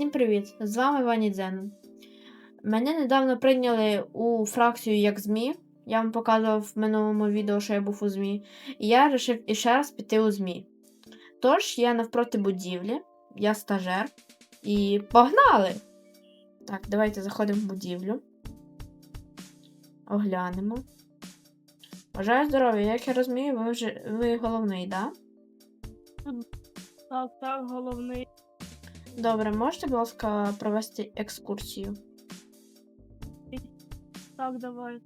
Всім привіт! З вами Вані Дзен. Мене недавно прийняли у фракцію як ЗМІ. Я вам показував в минулому відео, що я був у ЗМІ. І я вирішив іще раз піти у ЗМІ. Тож, я навпроти будівлі, я стажер. І погнали! Так, давайте заходимо в будівлю. Оглянемо. Бажаю здоров'я, як я розумію, ви вже ви головний, так? Да? Так, так, головний. Добре, можете, будь ласка, провести екскурсію? Так, давай.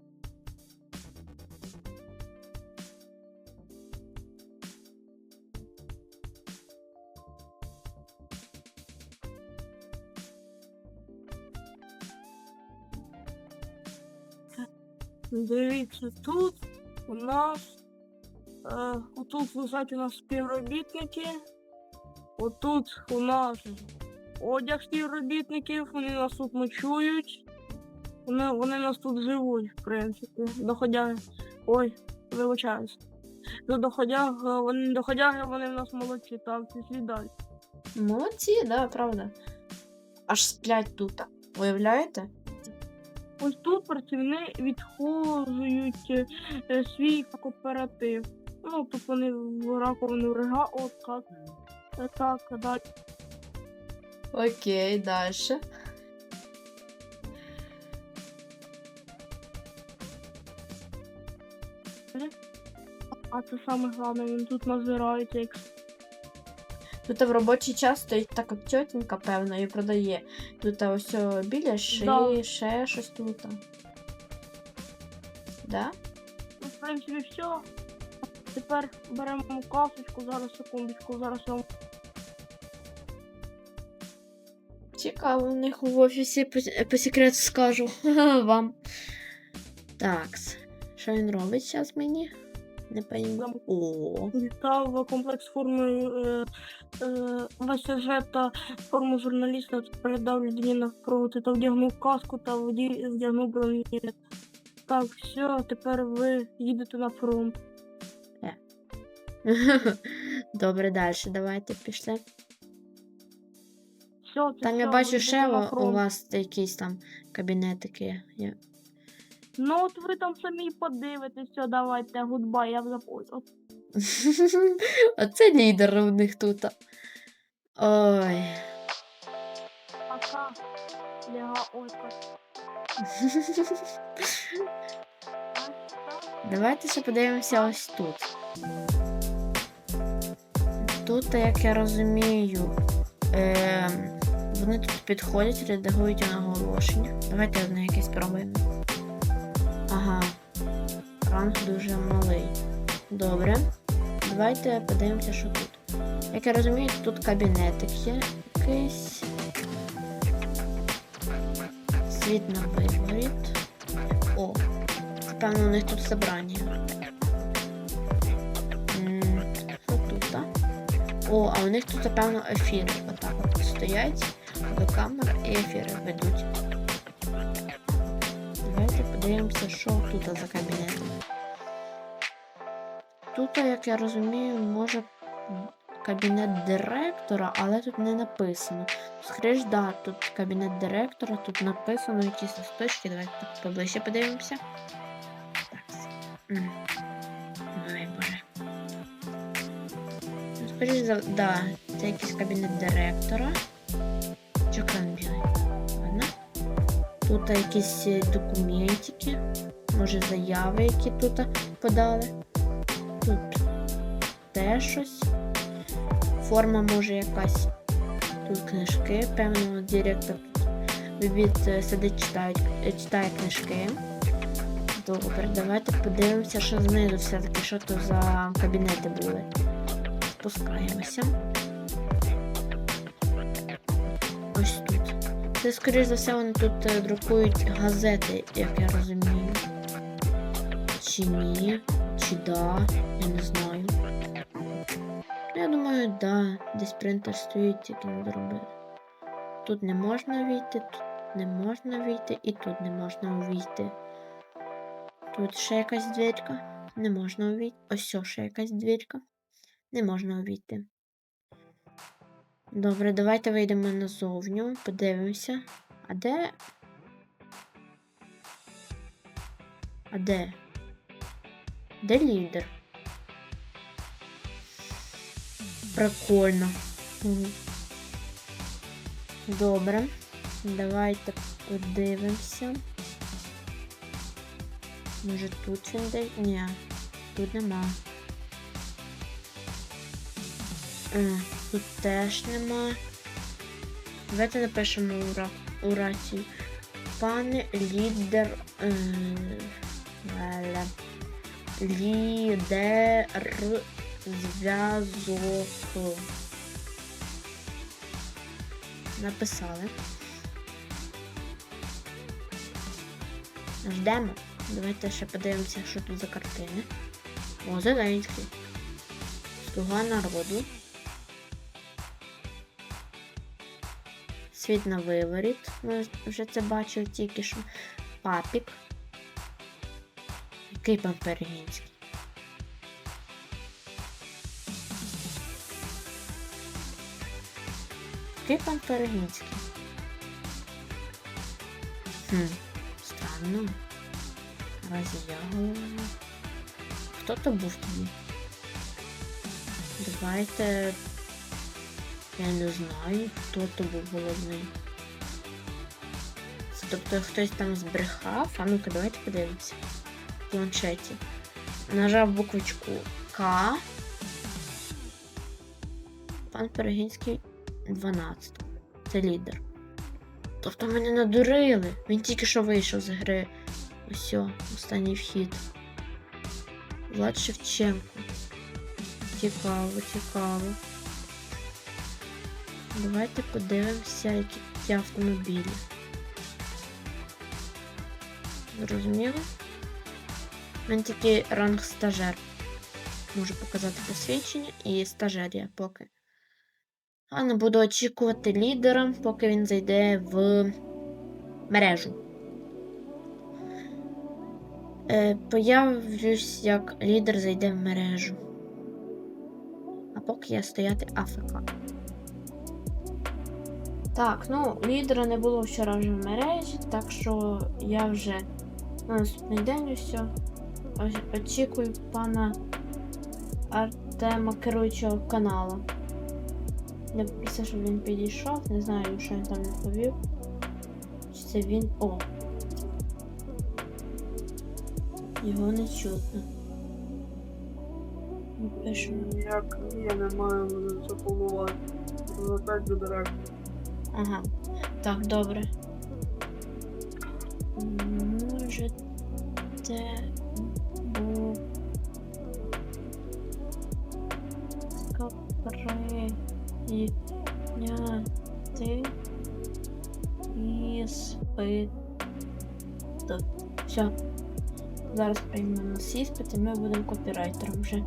Дивіться, тут у нас е, отут лежать у нас співробітники. Отут у нас одяг співробітників, вони нас тут ночують. Вони, вони нас тут живуть, в принципі. Доходяги. Ой, вибачаюсь. До доходяг, вони доходяги, вони в нас молодці, так, пішли далі. Молодці, да, правда. Аж сплять тут. Уявляєте? Ось тут працівники відходжують е, свій кооператив. Ну, тут вони в раковину рега, от так. Так, далі. Окей, далі. А це саме головне, він тут назирається, як Тут в робочий час стоїть така тьотінька, певно, і продає. Тут ось біля шиї, Да. ще щось тут. Да? Ну, в принципі, все. Тепер беремо касочку, зараз секундочку, зараз я вам Цікаво, у них в офісі по, по секрету скажу вам. Так. Що він робить зараз мені? Не пойму. О, дістав комплекс форми е, е, ВСЖ та форму журналіста, передав людині навпроти та вдягнув каску та вдягнув бронежилет. Так, все, тепер ви їдете на фронт. Добре, далі давайте пішли. Все, це Там я бачу ще у- вас якісь там кабінетики. є. Ну от ви там самі подивитесь, давайте, гудбай, я вже понял. Оце лідер у них тут. Ой. Пока. Ляга, ой, как. Давайте ще подивимося ось тут. Тут, як я розумію, е, вони тут підходять, редагують оголошення. Давайте одне якесь спробуємо. Ага. Ранг дуже малий. Добре. Давайте подивимося, що тут. Як я розумію, тут кабінетик є якийсь. Світ на виворіт. О, певно у них тут собрання. О, а у них тут, напевно, ефіри. Отак от стоять до камер і ефіри ведуть. Давайте подивимося, що тут за кабінетом. Тут, як я розумію, може кабінет директора, але тут не написано. Скоріш, да, тут кабінет директора, тут написано якісь листочки. Давайте поближче подивимося. Так. Ну, за да, це якийсь кабінет директора. Білий? Ладно. Тут якісь е, документики, може заяви, які тут подали. Тут теж щось. Форма може якась. Тут книжки, певно, директор тут е, сидить, читає, читає книжки. Добре, давайте подивимося, що знизу все-таки, що то за кабінети були. Спускаємося. Ось тут. Це, скоріш за все, вони тут е, друкують газети, як я розумію. Чи ні, чи да, я не знаю. Я думаю, да, десь принтер стоїть, який не доробили. Тут не можна війти, тут не можна війти і тут не можна увійти. Тут ще якась дверка. Не можна увійти. Ось ще якась дверка. Не можна увійти. Добре, давайте вийдемо назовню, подивимося. А де. А де? Де лідер? Прикольно. Добре. Давайте подивимося. Може тут він де? Ні, тут нема. Тут теж нема. Давайте напишемо ура... у рацію. Пане лідер. Лідер зв'язок. Написали. Ждемо. Давайте ще подивимося, що тут за картини. О, Зеленський. Слуга народу. Світ на виворіт. Ми вже це бачили тільки що. Папік. Який пан Перегінський? Який пан Перегінський? Хм, странно. Разі я головна. Хто то був тоді? Давайте. Я не знаю, хто то був головний. Тобто хтось там збрехав. А ну-ка, давайте подивимося. В планшеті. Нажав буквочку К. Пан Перегінський 12. Це лідер. Тобто мене надурили. Він тільки що вийшов з гри. Ось, останній вхід. Влад Шевченко. Цікаво, цікаво. Давайте подивимося, які ті автомобілі. Зрозуміло? Мене тільки ранг стажер. Можу показати посвідчення і стажер я поки. А не буду очікувати лідера, поки він зайде в мережу. Е, появлюсь, як лідер зайде в мережу. А поки я стояти АФК. Так, ну, лідера не було вчора вже в мережі, так що я вже на наступний день усе очікую пана Артема керуючого каналу. Я попросив, щоб він підійшов, не знаю, що він там відповів. Чи це він. О! Його не чутно. Пишемо. Ніяк я не маю мене це до директора. Ага. Так, добре. Можете бу... прийняти іспит. Все. Зараз приймемо на іспит і ми будемо копірайтером вже.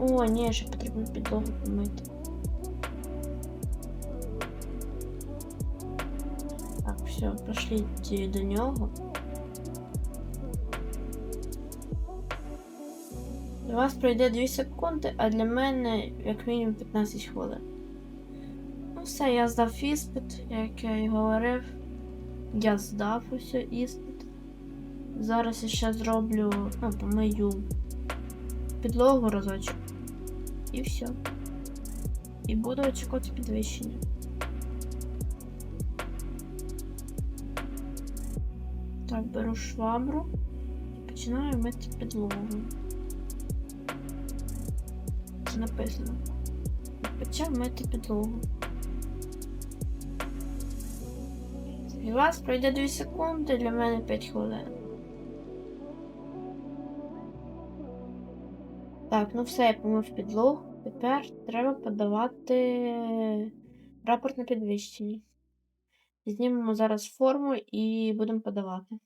О, ні, ще потрібно підлогу помити. Так, все, пошліть до нього. Для вас пройде 2 секунди, а для мене як мінімум 15 хвилин. Ну все, я здав іспит, як я і говорив. Я здав усе іспит. Зараз я ще зроблю, ну, помию підлогу разочок. І все. І буду очікувати підвищення. Так, беру швабру і починаю мити підлогу. Це написано. Почав мити підлогу. Для вас пройде 2 секунди, для мене 5 хвилин. Так, ну все, я помив підлогу. Тепер треба подавати рапорт на підвищення. Знімемо зараз форму і будемо подавати.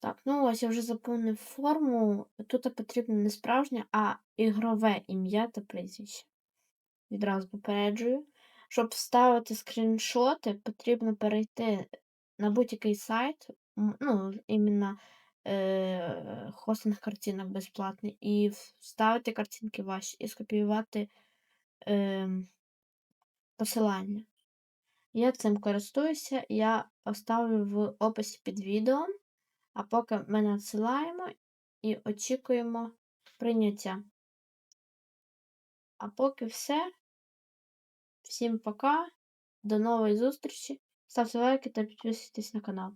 Так, ну ось я вже заповнив форму. Тут потрібно не справжнє, а ігрове ім'я та прізвище. Відразу попереджую. Щоб вставити скріншоти, потрібно перейти на будь-який сайт, ну, іменно е, хостинг картинок безплатний, і вставити картинки ваші, і скопіювати е, посилання. Я цим користуюся, я оставлю в описі під відео, а поки ми надсилаємо і очікуємо прийняття. А поки все. Всім пока, до нової зустрічі. Ставте лайки та підписуйтесь на канал.